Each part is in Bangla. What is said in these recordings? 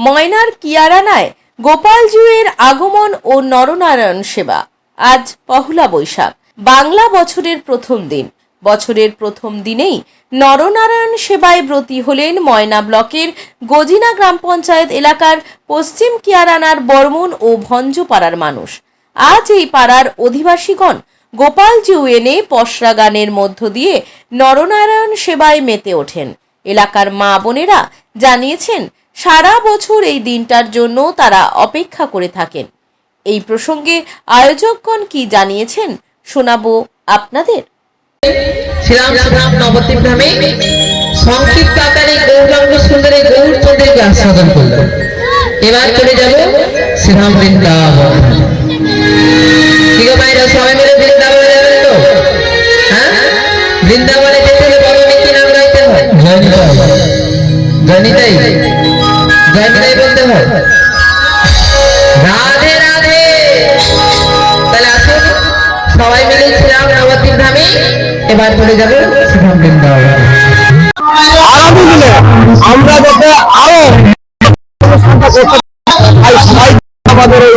ময়নার কিয়ারানায় গোপাল জুয়ের আগমন ও নরনারায়ণ সেবা। আজ পহলা বৈশাখ। বাংলা বছরের প্রথম দিন। বছরের প্রথম দিনেই নরনারায়ণ সেবায় ব্রতী হলেন ময়না ব্লকের গজিনা গ্রাম পঞ্চায়েত এলাকার পশ্চিম কিয়ারানার বর্মন ও ভঞ্জপাড়ার মানুষ। আজ এই পাড়ার অধিবাসীগণ গোপাল এনে পশরা গানের মধ্য দিয়ে নরনারায়ণ সেবায় মেতে ওঠেন। এলাকার মা বোনেরা জানিয়েছেন সারা বছর এই দিনটার জন্য তারা অপেক্ষা করে থাকেন। এই প্রসঙ্গে আয়োজকগণ কি জানিয়েছেন শোনাবো আপনাদের। শ্রীরাম শ্রীরাম নবদ্বীপ ধামে সংক্ষিপ্ত আকারে গৌরাঙ্গ সুন্দরে গৌরচন্দ্রকে আস্বাদন করলাম এবার চলে যাব শ্রীরাম বৃন্দাবন গো সবাই মিলে বৃন্দাবনে যাবেন তো? হ্যাঁ? বৃন্দাবনে যেতে হলে বলবে কি নাম গাইতে হয়? জয়নিতাই জয়নিতাই বলতে হয়? রাধে রাধে। তাহলে আসুন, সবাই মিলে ছিলাম নবদ্বীপ ধামে। এবার চলে যাবে শ্রীরাম বৃন্দাবন। আমরা যাতে আরও করতে সবাই আমাদের এই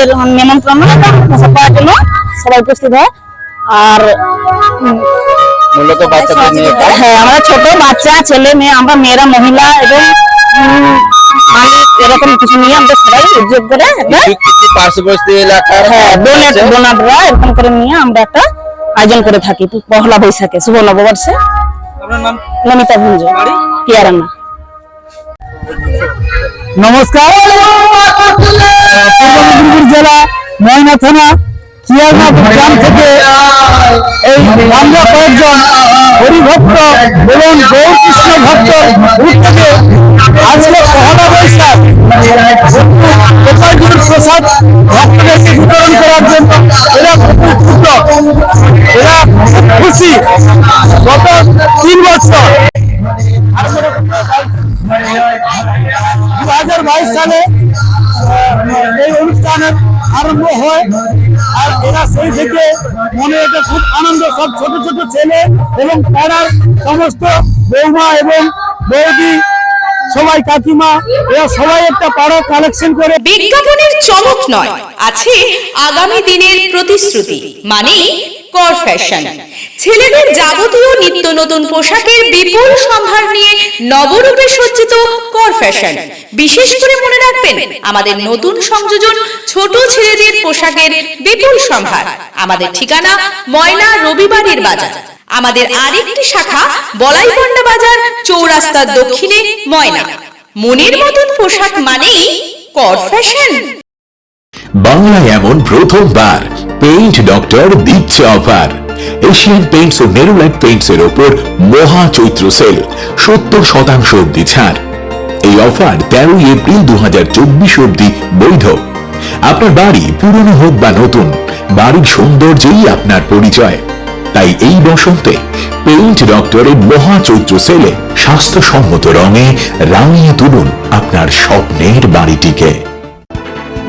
আমাদের নিমন্ত্রণ প্রসাদ পাওয়ার জন্য সবাই উপস্থিত হয়। আর উম, মূলত বাচ্চাদের নিয়ে হ্যাঁ আমরা ছোট বাচ্চা ছেলে মেয়ে আমরা মেয়েরা মহিলা এবং উম, মালিক এরকম কিছু নিয়ে আমরা সবাই উদ্যোগ করে একটা কিছু কিছু পার্শ্ববর্তী এলাকার হ্যাঁ ডোনেট আছে। ডোনাররা এরকম করে নিয়ে আমরা একটা আয়োজন করে থাকি। পহলা বৈশাখে শুভ নববর্ষে। নমিতা ভুঞ্জ। পিয়ারান্না নমস্কার। পূর্ব মেদিনীপুর জেলা ময়না থানা কিয়ারনা গ্রাম থেকে এই আমরা কয়েকজন হরিভক্ত এবং গৌরকৃষ্ণ ভক্ত উদ্যোগে আজকে পহলা বৈশাখ। গোপালজির প্রসাদ ভক্তদেরকে বিতরণ করার জন্য এরা খুব এরা খুশি গত বছর। হাজার বাইশ সালে এই অনুষ্ঠানের আরম্ভ হয়। আর এরা সেই থেকে মনে এটা খুব আনন্দ। সব ছোট ছোট ছেলে এবং পাড়ার সমস্ত বৌমা এবং বৌদি, সবাই কাকিমা, এরা সবাই একটা পাড়া কালেকশন করে। বিজ্ঞাপনের চমক নয়, আছে আগামী দিনের প্রতিশ্রুতি মানে কর ফ্যাশন ছেলেদের যাবতীয় নতুন পোশাকের বিপুল সম্ভার নিয়ে নবরূপে সজ্জিত কর ফ্যাশন। বিশেষ করে মনে রাখবেন, আমাদের নতুন সংযোজন ছোট ছেলেদের পোশাকের বিপুল সম্ভার। আমাদের ঠিকানা ময়না রবিবারের বাজার। আমাদের আরেকটি শাখা বলাইপন্ডা বাজার, চৌরাস্তার দক্ষিণে ময়না। মনের মতন পোশাক মানেই কর ফ্যাশন। বাংলায় এমন প্রথমবার পেইন্ট ডক্টর দিচ্ছে অফার এশিয়ান পেইন্টস ও নেরোলাইট পেইন্টস এর ওপর মহা চৈত্র সেল সত্তর শতাংশ অব্দি ছাড়। এই অফার তেরোই এপ্রিল দু অব্দি বৈধ। আপনার বাড়ি পুরনো হোক বা নতুন, বাড়ির সৌন্দর্যই আপনার পরিচয়। তাই এই বসন্তে পেইন্ট ডক্টরের মহা চৈত্র সেলে স্বাস্থ্যসম্মত রঙে রাঙিয়ে তুলুন আপনার স্বপ্নের বাড়িটিকে।